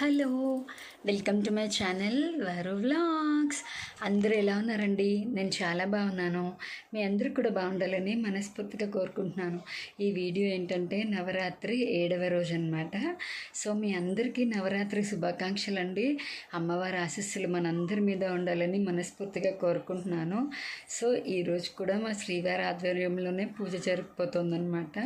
Hello welcome to my channel వారు vlogs. అందరూ ఎలా ఉన్నారండి? నేను చాలా బాగున్నాను. మీ అందరూ కూడా బాగుండాలని మనస్ఫూర్తిగా కోరుకుంటున్నాను. ఈ వీడియో ఏంటంటే నవరాత్రి ఏడవ రోజు అనమాట సో మీ అందరికీ నవరాత్రి శుభాకాంక్షలు అండి అమ్మవారి ఆశస్సులు మనందరి మీద ఉండాలని మనస్ఫూర్తిగా కోరుకుంటున్నాను. సో ఈరోజు కూడా మా శ్రీవారి ఆధ్వర్యంలోనే పూజ జరిగిపోతుందన్నమాట.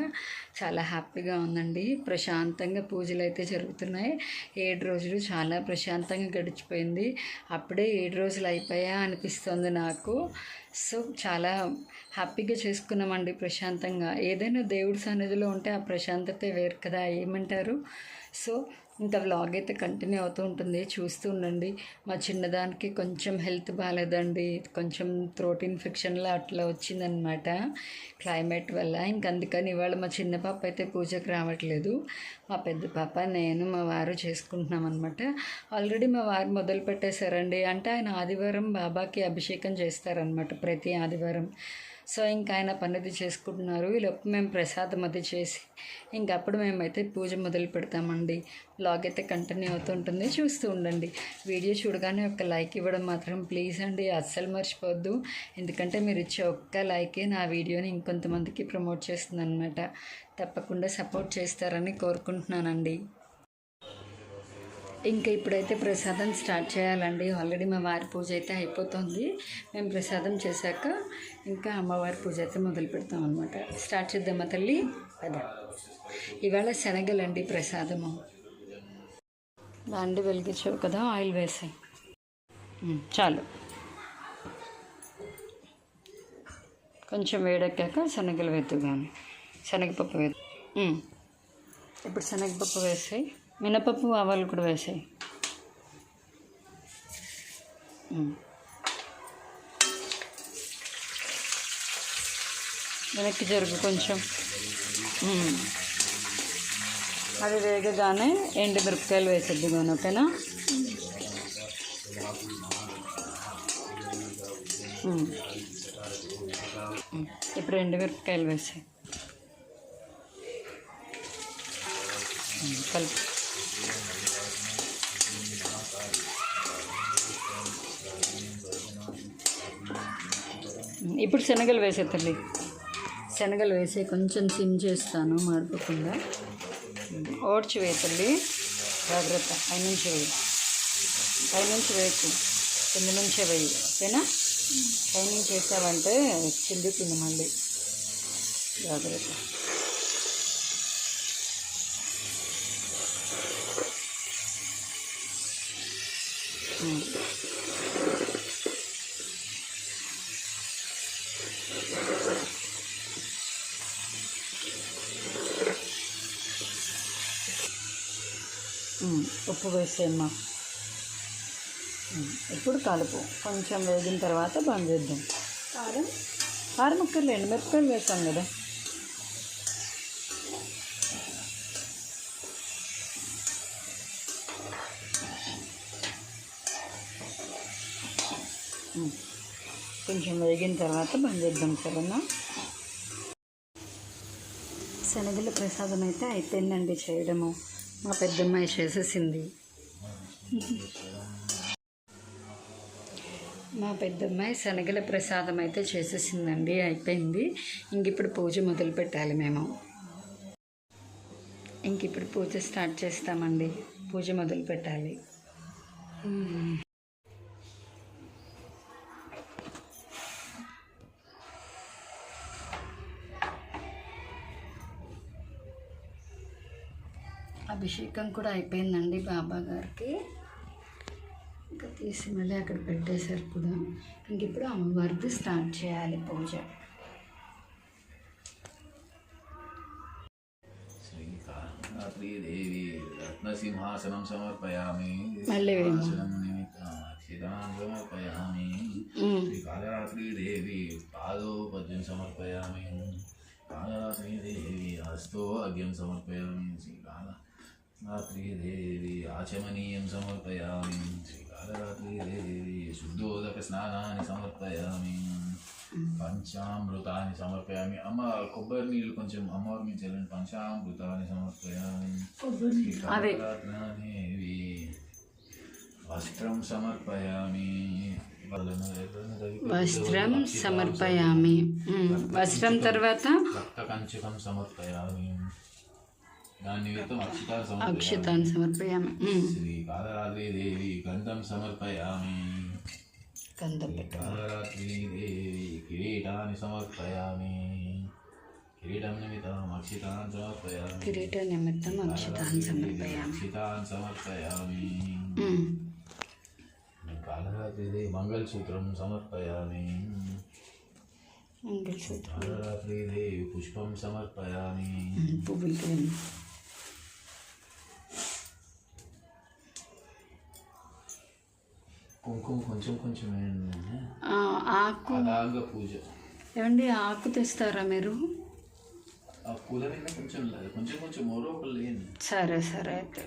చాలా హ్యాపీగా ఉందండి. ప్రశాంతంగా పూజలు అయితే జరుగుతున్నాయి. ఏడు రోజులు చాలా ప్రశాంతంగా గడిచిపోయింది. అప్పుడే ఏడు రోజులు అయిపోయా అనిపిస్తుంది నాకు. సో చాలా హ్యాపీగా చేసుకున్నామండి ప్రశాంతంగా. ఏదైనా దేవుడి సన్నిధిలో ఉంటే ఆ ప్రశాంతతే వేరు కదా ఏమంటారు? సో ఇంకా వ్లాగ్ అయితే కంటిన్యూ అవుతూ ఉంటుంది. చూస్తూ ఉండండి. మా చిన్నదానికి కొంచెం హెల్త్ బాగాలేదండి కొంచెం థ్రోట్ ఇన్ఫెక్షన్లా అట్లా వచ్చిందనమాట క్లైమేట్ వల్ల. ఇంక అందుకని ఇవాళ మా చిన్న పాప అయితే పూజకు రావట్లేదు. మా పెద్ద పాప నేను మా వారు చేసుకుంటున్నాం అనమాట ఆల్రెడీ మా వారు మొదలు పెట్టేశారండి. అంటే ఆయన ఆదివారం బాబాకి అభిషేకం చేస్తారనమాట ప్రతి ఆదివారం. సో ఇంకా ఆయన పనిది చేసుకుంటున్నారు. ఈలోపు మేము ప్రసాదం అది చేసి ఇంకప్పుడు మేమైతే పూజ మొదలు పెడతామండి. బ్లాగ్ అయితే కంటిన్యూ అవుతుంటుంది చూస్తూ ఉండండి. వీడియో చూడగానే ఒక లైక్ ఇవ్వడం మాత్రం ప్లీజ్ అండి. అస్సలు మర్చిపోవద్దు. ఎందుకంటే మీరు ఇచ్చే ఒక్క లైకే నా వీడియోని ఇంకొంతమందికి ప్రమోట్ చేస్తుంది అనమాట తప్పకుండా సపోర్ట్ చేస్తారని కోరుకుంటున్నానండి. ఇంకా ఇప్పుడైతే ప్రసాదం స్టార్ట్ చేయాలండి. ఆల్రెడీ మా వారి పూజ అయితే అయిపోతుంది. మేము ప్రసాదం చేశాక ఇంకా అమ్మవారి పూజ అయితే మొదలు పెడతాం అనమాట స్టార్ట్ చేద్దామా తల్లి? అదే ఇవాళ శనగలండి ప్రసాదము. దాండి వెలిగించావు కదా ఆయిల్ వేసాయి. చాలు. కొంచెం వేడెక్కాక శనగలు వేద్దు కానీ శనగపప్పు వేద్దు. ఇప్పుడు శనగపప్పు వేసాయి. మినపప్పు ఆవాలు కూడా వేసాయి. వెనక్కి జరుగు కొంచెం. అది వేగగానే ఎండు మిరపకాయలు వేసేద్ది కానీ ఓకేనా? ఇప్పుడు ఎండు మిరపకాయలు వేసాయి. కలిపి. ఇప్పుడు శనగలు వేసే తల్లి. శనగలు వేసి కొంచెం సిమ్ చేస్తాను మాడిపోకుండా. ఓడ్చి వేయ తల్లి. జాగ్రత్త. పైనుంచి వేయి. పైనుంచి వేయకు. కింద నుంచే వేయి. ఓకేనా? పైనుంచి వేసావంటే చిందుతుంది మళ్ళీ. జాగ్రత్త. ఉప్పు వేసేమ్మా ఇప్పుడు కలుపు. కొంచెం వేగిన తర్వాత బంద్ చేద్దాం. కారం. కారం ముక్కర్లేండి మిరపకాయలు వేస్తాం కదా. కొంచెం వేగిన తర్వాత బంద్ చేద్దాం సరేనా? శనగల ప్రసాదం అయితే అయిపోయిందండి చేయడము. మా పెద్దమ్మాయి చేసేసింది. మా పెద్దమ్మాయి శనగల ప్రసాదం అయితే చేసేసిందండి అయిపోయింది. ఇంక ఇప్పుడు పూజ మొదలు పెట్టాలి మేము. ఇంక ఇప్పుడు పూజ స్టార్ట్ చేస్తామండి పూజ మొదలు పెట్టాలి. అభిషేకం కూడా అయిపోయిందండి బాబా గారికి. ఇంకా తీసి మళ్ళీ అక్కడ పెట్టేశారు కూడా. ఇంక ఇప్పుడు అమ్మవారిది స్టార్ట్ చేయాలి పూజ. శ్రీకాళహస్త్రీదేవి రత్నసింహాసనం సమర్పయామి. మళ్ళీ సమర్పయామి శ్రీకాళరాత్రీదేవి పాదోపద్యం సమర్పయామి. కాళరాత్రీదేవి హస్తో అగ్యం సమర్పయామి. శ్రీకాళ రాత్రీదేవి ఆచమనీయం సమర్పయామి. శ్రీకాళరాత్రీదేవి శుద్ధోదక స్నానాన్ని సమర్పయామి. పంచామృతాన్ని సమర్పయామి. అమ్మ కొబ్బరి నీళ్ళు కొంచెం అమ్మవారి నుంచి వెళ్ళండి పంచామృతాన్ని సమర్పయామి. అవే శ్రీకాళరాత్రీదేవి వస్త్రం సమర్పయామి. వస్త్రం సమర్పయామి. వస్త్రం తర్వాత? రక్త కంచుకం సమర్పయామి. అక్షితాలు సమర్పయామి. శ్రీ కాలరాత్రి దేవి గంధం సమర్పయామి. కాలరాత్రి దేవి కిరీటాన్ని సమర్పయామి. కిరీటం నిమిత్తం అక్షితాన్ని సమర్పయామి. కిరీట నిమిత్తం అక్షతాన్ని సమర్పయామి. అక్షితాన్ని సమర్పయామి. ఉమ్, కాలరాత్రి దేవి మంగళసూత్రం సమర్పయామి. మంగళసూత్రం. కాలరాత్రి దేవి పుష్పం సమర్పయామి. ఉమ్, కుంకుమ కొంచెం కొంచెం ఆకు. అలాగ పూజ. ఏమండి ఆకు తెస్తారా మీరు? ఆ పూల కొంచెం లేదు. కొంచెం కొంచెం మరో ఒకళ్ళు వేయండి సరే సరే అయితే.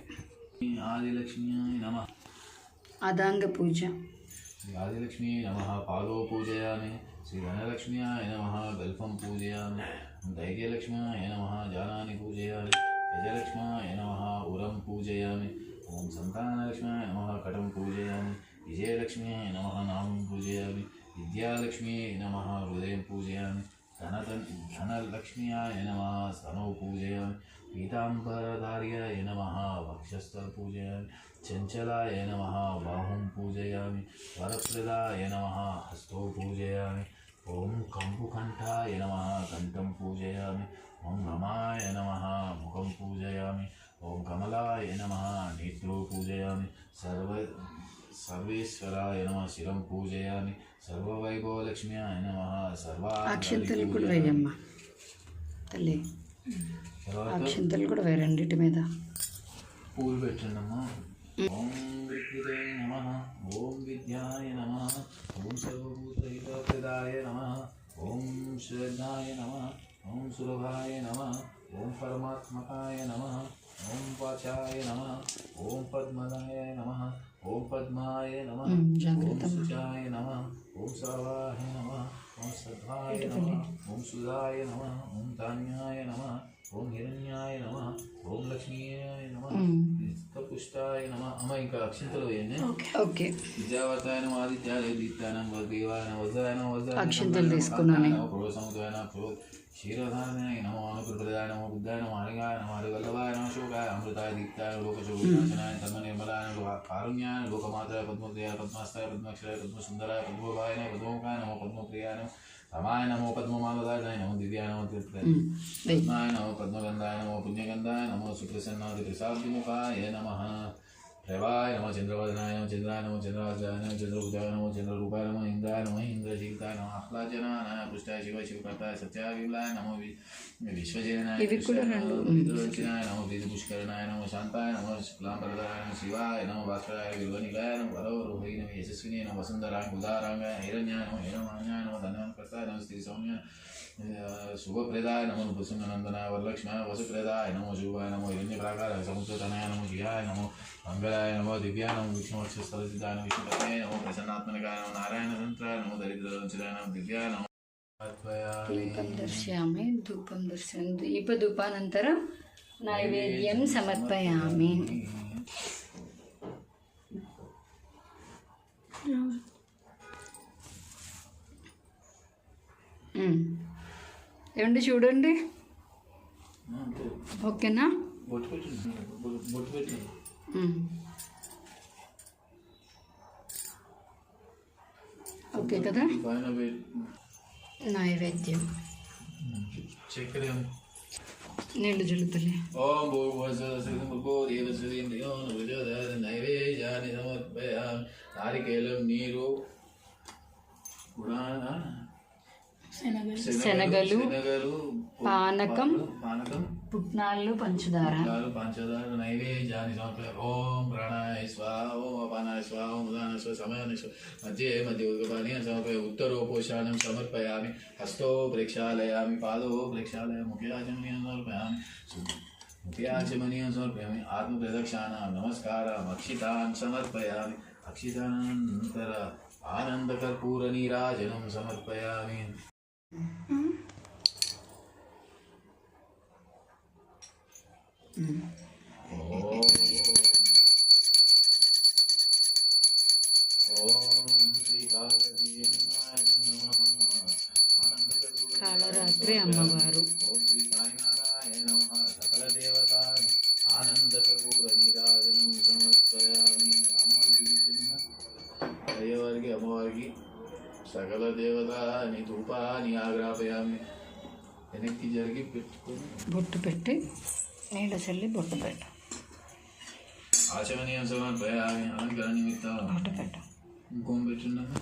ఆదిలక్ష్మి నమ. అదాంగ పూజ. శ్రీ ఆదిలక్ష్మి నమ పాదో పూజయామి. శ్రీ ధనలక్ష్మ్యాయ నమ గల్ఫం పూజయామి. ధైర్యలక్ష్మ్యాయ నమ జానాని పూజయామి. గజలక్ష్మ్యాయ నమ ఉరం పూజయామి. ఓం సంతానలక్ష్మ్యాయ నమ కటం పూజయామి. విజయలక్ష్మ్యాయ నమ నామం పూజయామి విద్యాలక్ష్మ్యై నమ హృదయం పూజయామి ధనత ధనలక్ష్మ్యాయ నమ స్తనౌ పూజయామి పీతాంబరధార్యాయ నమ వక్షస్థల పూజయామి చంచలాయ నమ బాహుం పూజయామి వరప్రదాయ నమ హస్తౌ పూజయామి ఓం కంపుకంఠాయ నమ కంఠం పూజయామి ఓం రమాయ నమ ముఖం పూజయామి ఓం కమలాయ నమ నేత్రో పూజయామి సర్వ సర్వేశ్వరాయ నమ శిరం పూజయామి సర్వవైభవలక్ష్మ్యాయ నమ సర్వా అక్షంతలు కూడా వేయమ్మా. తల్లి అక్షంతలు కూడా వేయండిటి మీద. పూలు పెట్టండమ్మా. ఓం విద్యుతే నమ ఓం విద్యాయ నమ ఓం సర్వభూతహితప్రదాయ నమ ఓం శ్రద్ధాయ నమ ఓం సులభాయ నమ ఓం పరమాత్మకాయ నమ ఓం వాచాయ నమ ఓం పద్మనాయ నమ ఓం పద్మాయ నమ ఉమ్, ఓం జాగ్రత్త శుచాయ నమ ఓం సర్వాయ నమ ఓం సద్భాయ నమ ఓం సుధాయ నమ ఓం ధాన్యాయ నమ ఓం హిరణ్యాయ నమ ఓం లక్ష్మీయాయ నమ ఉమ్, పుష్టాయ నమ అమ్మ ఇంకా అక్షంతలు వేయండి ఓకే విద్యావర్తాయ నమ ఆదిత్యాయ దీప్తానం దేవాయ నమ వజ్రాయ నమ వజ్రాయ అక్షంతలు తీసుకున్నాను. क्षीरधारणाय नमो अनुकृतदाय नमो बुद्धाय नमो हरिगाय नमो हरिवल्लभाय नमो शोकाय अमृताय दीप्ताय लोकशोकनाशनाय तन्मनिर्मलाय लोकारुण्याय लोकमात्राय पद्मप्रियाय पद्मास्ताय पद्माक्षराय पद्मसुन्दराय पद्मभायनाय पद्ममुखाय नमो पद्मप्रियाय नमो रमाय नमो पद्ममालदाय नमो दिव्याय नमो तीर्थाय नमो पद्मगन्धाय नमो पुण्यगन्धाय नमो सुप्रसन्नादिप्रसादिमुखाय नमः देवाय नमो चंद्रवदनाय नमो चंद्राय नमो चंद्राजाय नमो चंद्रभुजाय नमो चंद्ररूपाय नमो इंद्राय नमः इंद्रजीविताय नमः आह्लाजनाय पुष्टाय शिवाय शिवकर्ताय सत्याविलाय नमो विश्वजेनाय विद्रोचिनाय नमो विदुपुष्करणाय नमो शांताय नमो शुक्लांबरदाय नमो शिवाय नमो भास्कराय विल्वनिलाय नमो वरवरोहि नमो यशस्विनी नमो वसुंधराय उदारांगाय हिरण्याय नमो हिरमान्याय नमो धनवान नमो स्त्री सौम्याय నమ భాస్కరాయ విల్వనికాయ నమ వరవరోహి నమ యశస్విని నమ వసుంధరాయ ఉదారాంగాయ హిరణ్యాయ నమ హిరణమాన్యాయ నమ ధన్వంకర్తాయ నమ శ్రీ సౌమ్య శుభప్రదాయ నమో నృసింహనందనాయ వరలక్ష్మాయ వసుప్రదాయ నమో శుభాయ నమో హిరణ్యప్రాకారాయ సముద్రతనయ నమో జియాయ నమో మంగళాయ నమో దివ్యాయ నమో విష్ణువక్షస్థలసిద్ధాయ నమో ఏమండి చూడండి. ఓకేనా? ఓకే కదా? నైవేద్యం. చక్కెర నీళ్ళు జల్లుతలే ఓం భూర్భువస్వశ్రీమృగో దేవశ్రీంద్రియో నృజోదర నైవేద్యాన్ని సమర్పయామి. నారికేలం నీరు. పురాణ శనగలు, శనగలు పానకం, పుట్నాలు పంచదార. పంచదార నైవేద్యాన్ని సమర్పయామి ఓం ప్రాణాయ స్వాహ ఓం అపానాయ స్వాహ ఓం ఉదాన స్వ సమయాన్ని స్వ మధ్యే మధ్య ఉదకపాని సమర్పయ ఉత్తరోపోషాణం సమర్పయామి. హస్తో ప్రేక్షాలయామి. పాదో ప్రేక్షాలయ ముఖ్యాచమనీయం సమర్పయామి. ముఖ్యాచమనీయం సమర్పయామి. ఆత్మప్రదక్షాణం నమస్కారం. అక్షితాన్ సమర్పయామి. అక్షితానంతర ఆనందకర్పూర నీరాజనం సమర్పయామి. కాళరాత్రి అమ్మవారు బొట్టు పెట్టి నీళ్ళ చల్లి బొట్టు పెట్టు. బొట్టు పెట్టు. ఇంకోం పెట్టున్నాను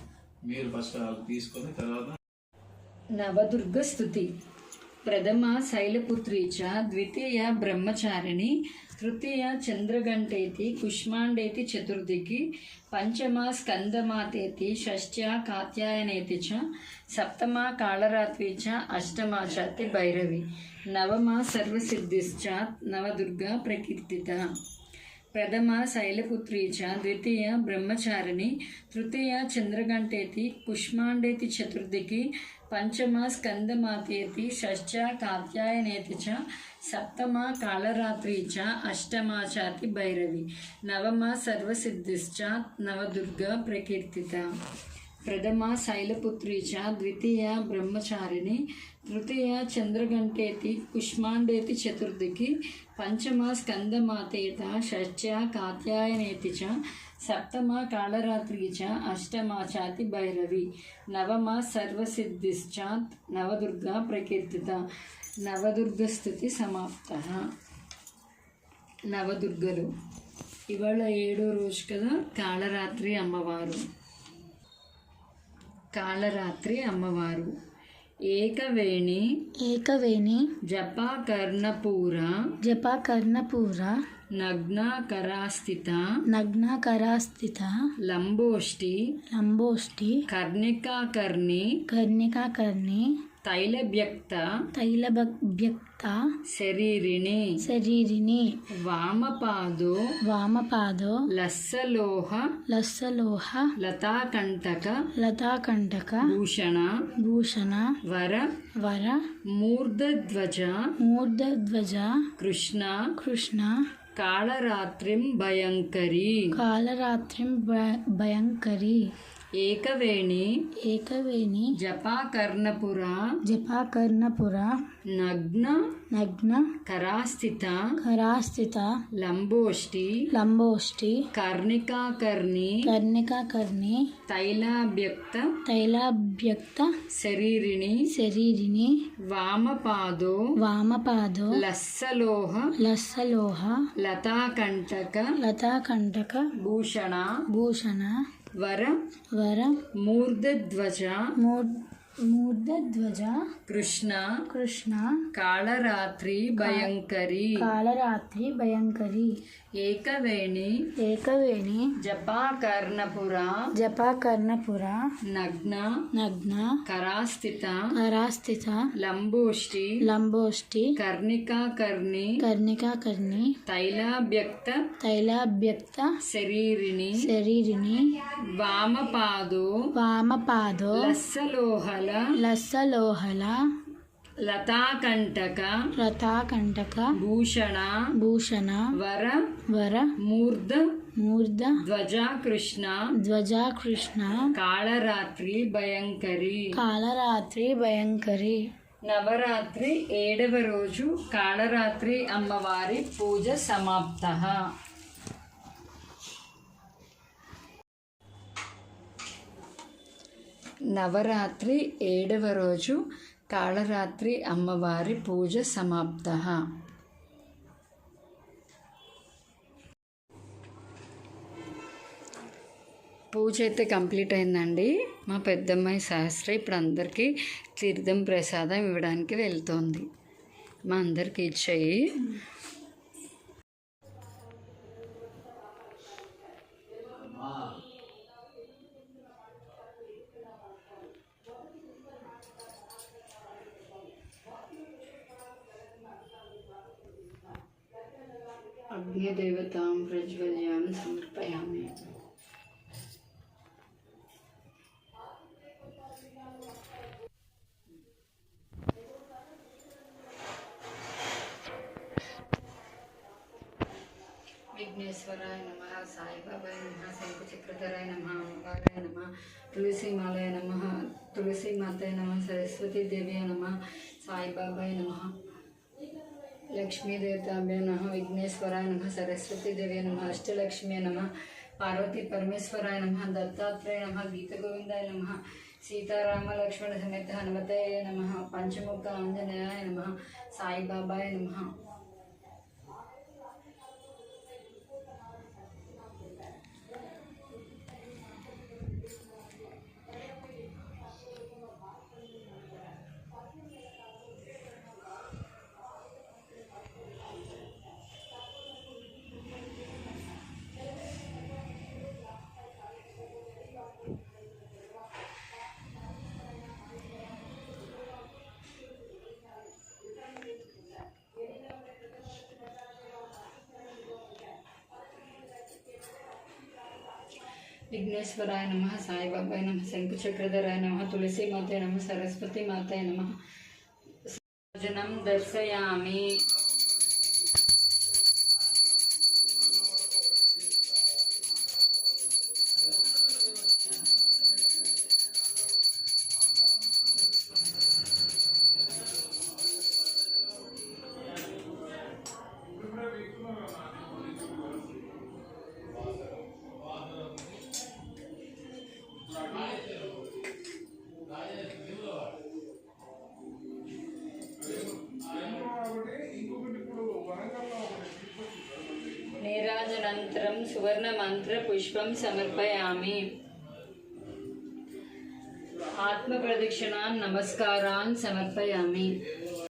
మీరు ఫస్ట్ తీసుకొని తర్వాత నవదుర్గ స్థుతి. ప్రథమ శైలపుత్రీ చ ద్వితీయ బ్రహ్మచారిణి తృతీయ చంద్రగంటేతి కుష్మాండేతి చతుర్థికి పంచమ స్కందమాతేతి షష్ట్య కాత్యాయనేతి చ సప్తమ కాళరాత్రి చ అష్టమ చాతి భైరవి. నవమ సర్వసిద్ధిశ్చాత్ నవదుర్గా ప్రకీర్తిత. ప్రథమ శైలపుత్రీచ ద్వితీయ బ్రహ్మచారిణి తృతీయ చంద్రగంటేతి కుష్మాండేతి చతుర్థికి పంచమ స్కందమాతేతి షష్ఠ కాత్యాయనేతి చ సప్తమ కాళరాత్రి చ అష్టమ చాతి భైరవి నవమ సర్వసిద్ధిశ్చ నవదుర్గ ప్రకీర్తిత. ప్రథమ శైలపుత్రీ చ ద్వితీయ బ్రహ్మచారిణి తృతీయ చంద్రగంటేతి కుష్మాండేతి చతుర్థికి పంచమ స్కందమాతేత షష్ట్య కాత్యాయనేతి చ సప్తమ కాళరాత్రి చ అష్టమ చాతి భైరవి నవమ సర్వసిద్ధిశ్చ నవదుర్గా ప్రకీర్తిత. నవదుర్గస్థుతి సమాప్త. నవదుర్గలు. ఇవాళ ఏడో రోజు కదా కాళరాత్రి అమ్మవారు. కాళరాత్రి అమ్మవారు. ఏకవేణి ఏకవేణి జపా కర్ణపూర జప కర్ణపూర నగ్న కరాస్థిత నగ్నకరాస్థిత లంబోష్టి లంబోష్టి కర్ణికాకర్ణి కర్ణికాకర్ణి తైలభ్యక్త తైలభ్యక్త శరీరిణి శరీరిని వామపాదో వామపాదో లస్సలోహ లస్సలోహ లతాకంటక లతాకంటక భూషణ భూషణ వర వర మూర్ధధ్వజ మూర్ధధ్వజ కృష్ణ కృష్ణ కాళరాత్రిం భయంకరి కాళరాత్రిం భయంకరి ఏకవేణి ఏకవేణి జపాకర్ణపుర జపాకర్ణపుర నగ్న నగ్న కరాస్థిత కరాస్థిత లంబోష్టి లంబోష్టి కర్ణికాకర్ణి కర్ణికాకర్ణి తైలాభ్యక్త తైలాభ్యక్త శరీరిణి శరీరిని వామపాదో వామపాదో లస్సలోహ లస్సలోహ లతాకంటక లతాకంటక భూషణ భూషణ వర వర మూర్ధధ్వజ మూర్ మూర్ధధ్వజ కృష్ణ కృష్ణ కాళరాత్రి భయంకరి కాళరాత్రి భయంకరి ఏకవేణి ఏకవేణి జపాకర్ణపుర జపాకర్ణపుర నగ్న నగ్న కరాస్థిత కరాస్థిత లంబోష్టి లంబోష్టి కర్ణికాకర్ణి కర్ణికాకర్ణి తైలాభ్యక్త తైలాభ్యక్త శరీరిని శరీరిని వామపాదో వామపాదో లస్సలోహల లతాకంటక రథాకంటక భూషణ భూషణ వర వర మూర్ధ మూర్ధ ధ్వజ కృష్ణ ధ్వజ కృష్ణ కాళరాత్రి భయంకరి కాళరాత్రి భయంకరి నవరాత్రి ఏడవ రోజు కాళరాత్రి అమ్మవారి పూజ సమాప్త. నవరాత్రి ఏడవ రోజు కాళరాత్రి అమ్మవారి పూజ సమాప్త. పూజ అయితే కంప్లీట్ అయిందండి. మా పెద్దమ్మాయి శాస్త్రి ఇప్పుడు అందరికీ తీర్థం ప్రసాదం ఇవ్వడానికి వెళ్తోంది. మా అందరికి ఇచ్చాయి అగ్నిదేవతాం ప్రజ్వల్యాం సమర్పయామి విఘ్నేశ్వరాయ నమ సాయి సాయిబాబాయ నమ శంకు చక్రధరాయ నమ అమ్మవారాయ నమ తులసీమాలయ నమ తులసీ మాతయ నమ సరస్వతీ దేవ్య నమ సాయిబాబాయ్ నమ లక్ష్మీదేవతాభ్య నమ విఘ్నేశ్వరాయ నమ సరస్వతీ దేవ్య నమ అష్టలక్ష్మీ నమ పార్వతీ పరమేశ్వరాయ నమ దత్తాత్రేయ నమ గీత గోవిందాయ నమ సీతారామ లక్ష్మణ సమేత హనుమతయ నమ పంచముఖ ఆంజనేయాయ నమ సాయిబాబాయ నమ. విఘ్నేశ్వరాయ నమ సాయిబాబాయ నమ శంకు చక్రధరాయ నమ తులసి మాతాయ నమ సరస్వతి మాతాయ నమ. జనం దర్శయామి. నీరాజనంతరం సువర్ణ మంత్ర పుష్పం సమర్పయామి